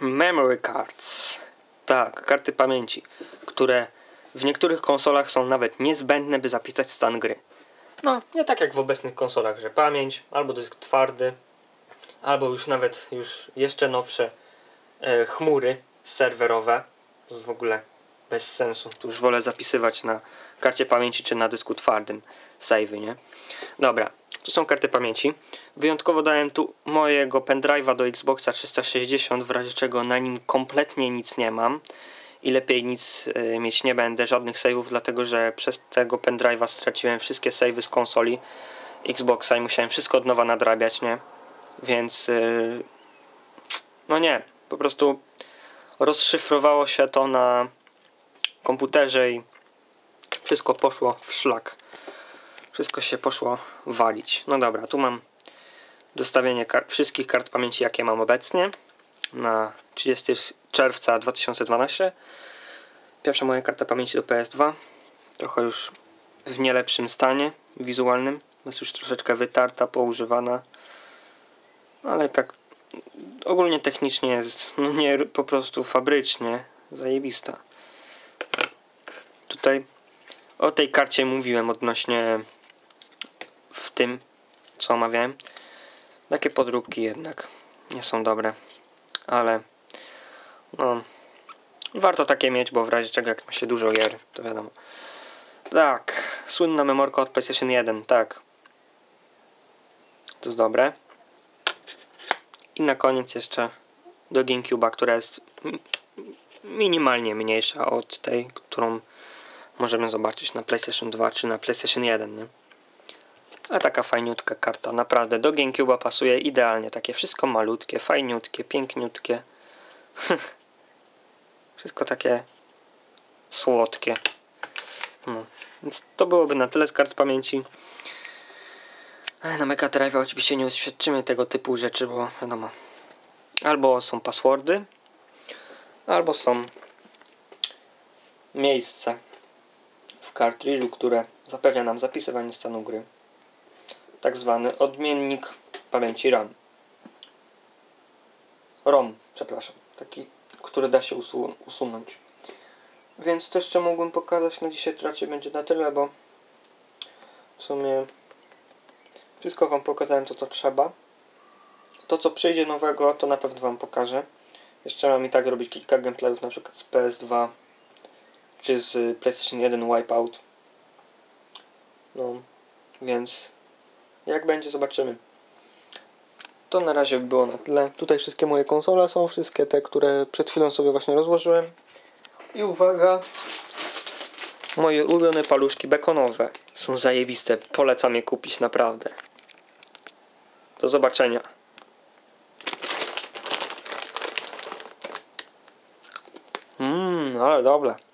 Memory cards. Tak, karty pamięci, które w niektórych konsolach są nawet niezbędne, by zapisać stan gry. No, nie tak jak w obecnych konsolach, że pamięć, albo dysk twardy, albo już nawet już jeszcze nowsze e, chmury serwerowe. To jest w ogóle bez sensu. Tu już wolę zapisywać na karcie pamięci czy na dysku twardym savey, nie? Dobra, tu są karty pamięci. Wyjątkowo dałem tu mojego pendrive'a do Xboxa 360, w razie czego na nim kompletnie nic nie mam i lepiej nic y, mieć nie będę, żadnych save'ów, dlatego że przez tego pendrive'a straciłem wszystkie save'y z konsoli Xboxa i musiałem wszystko od nowa nadrabiać, nie? Więc y, no nie, po prostu rozszyfrowało się to na komputerze i wszystko poszło w szlak. Wszystko się poszło walić. No dobra, tu mam dostawienie kar wszystkich kart pamięci, jakie mam obecnie na 30 czerwca 2012. Pierwsza moja karta pamięci do PS2. Trochę już w nie lepszym stanie wizualnym. Jest już troszeczkę wytarta, poużywana. Ale tak ogólnie technicznie jest no nie po prostu fabrycznie zajebista. Tutaj o tej karcie mówiłem odnośnie w tym, co omawiałem. Takie podróbki jednak nie są dobre, ale no, warto takie mieć, bo w razie czego jak ma się dużo gier, to wiadomo. Tak, słynna memorka od PlayStation 1, tak. To jest dobre. I na koniec jeszcze do GameCube'a, która jest minimalnie mniejsza od tej, którą możemy zobaczyć na PlayStation 2 czy na PlayStation 1, nie? A taka fajniutka karta, naprawdę do GameCube'a pasuje idealnie, takie wszystko malutkie, fajniutkie, piękniutkie. wszystko takie słodkie. No. Więc to byłoby na tyle z kart pamięci. Na Mega Drive oczywiście nie uświadczymy tego typu rzeczy, bo wiadomo, albo są passwordy, albo są miejsce w kartridżu, które zapewnia nam zapisywanie stanu gry. Tak zwany odmiennik pamięci RAM. ROM, przepraszam. Taki, który da się usu usunąć. Więc to jeszcze mógłbym pokazać na dzisiaj tracie będzie na tyle, bo w sumie wszystko Wam pokazałem to, co trzeba. To, co przyjdzie nowego, to na pewno Wam pokażę. Jeszcze mam i tak robić kilka gameplayów, na przykład z PS2 czy z PlayStation 1 Wipeout. No, więc jak będzie, zobaczymy. To na razie było na tyle. Tutaj wszystkie moje konsole są, wszystkie te, które przed chwilą sobie właśnie rozłożyłem. I uwaga, moje ulubione paluszki bekonowe. Są zajebiste, polecam je kupić naprawdę. Do zobaczenia. Mmm, ale dobre.